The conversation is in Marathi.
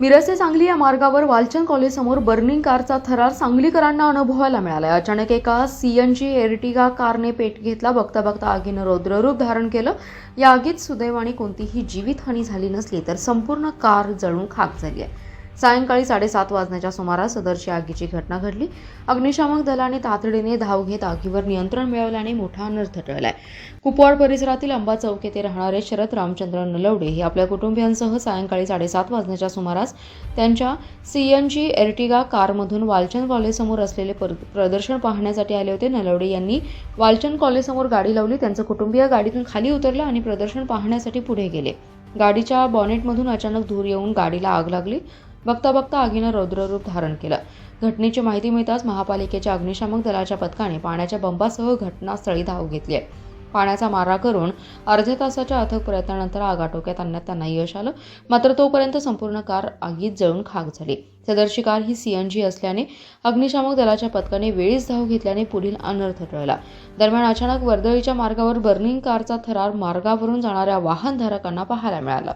मिरज ते सांगली या मार्गावर वालचंद कॉलेजसमोर बर्निंग कारचा थरार सांगलीकरांना अनुभवायला मिळाला अचानक एका सीएनजी एर्टिगा कारने पेट घेतला. बघता बघता आगीनं रौद्ररूप धारण केलं. या आगीत सुदैवाने कोणतीही जीवितहानी झाली नसली तर संपूर्ण कार जळून खाक झाली आहे. सायंकाळी साडेसात वाजण्याच्या सुमारास सदरची आगीची घटना घडली. अग्निशामक दलाने तातडीने धाव घेत आगीवर नियंत्रण मिळवल्याने मोठा अनर्थ टळलाय. कुपवाड परिसरातील अंबा चौक येथे राहणारे शरद रामचंद्र नलवडे हे आपल्या कुटुंबियांसह सायंकाळी साडेसात वाजण्याच्या सुमारास त्यांच्या सीएनजी एर्टिगा कारमधून वालचंद कॉलेजसमोर असलेले प्रदर्शन पाहण्यासाठी आले होते. नलवडे यांनी वालचंद कॉलेजसमोर गाडी लावली. त्यांचं कुटुंबीय गाडीतून खाली उतरलं आणि प्रदर्शन पाहण्यासाठी पुढे गेले. गाडीच्या बॉनेटमधून अचानक धूर येऊन गाडीला आग लागली. बघता बघता आगीनं रौद्ररूप धारण केलं. घटनेची माहिती मिळताच महापालिकेच्या अग्निशामक दलाच्या पथकाने पाण्याच्या बंबासह घटनास्थळी धाव घेतली आहे. पाण्याचा मारा करून अर्ध्या तासाच्या अथक प्रयत्नानंतर आग आटोक्यात आणण्यात त्यांना यश आलं. मात्र तोपर्यंत संपूर्ण कार आगीत जळून खाक झाली. सदरची कार ही सीएनजी असल्याने अग्निशामक दलाच्या पथकाने वेळीच धाव घेतल्याने पुढील अनर्थ टळला. दरम्यान अचानक वर्दळीच्या मार्गावर बर्निंग कारचा थरार मार्गावरून जाणाऱ्या वाहनधारकांना पाहायला मिळाला.